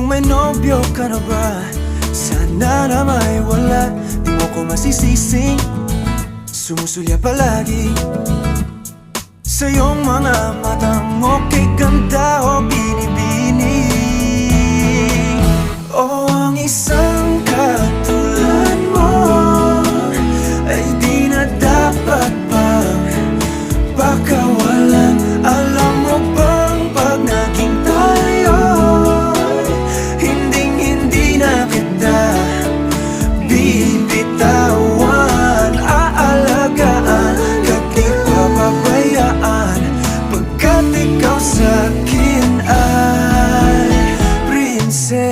nobyo ka na ba? Sana na may wala Di mo ko masisising Sumusulya palagi Sa iyong mga matang Okay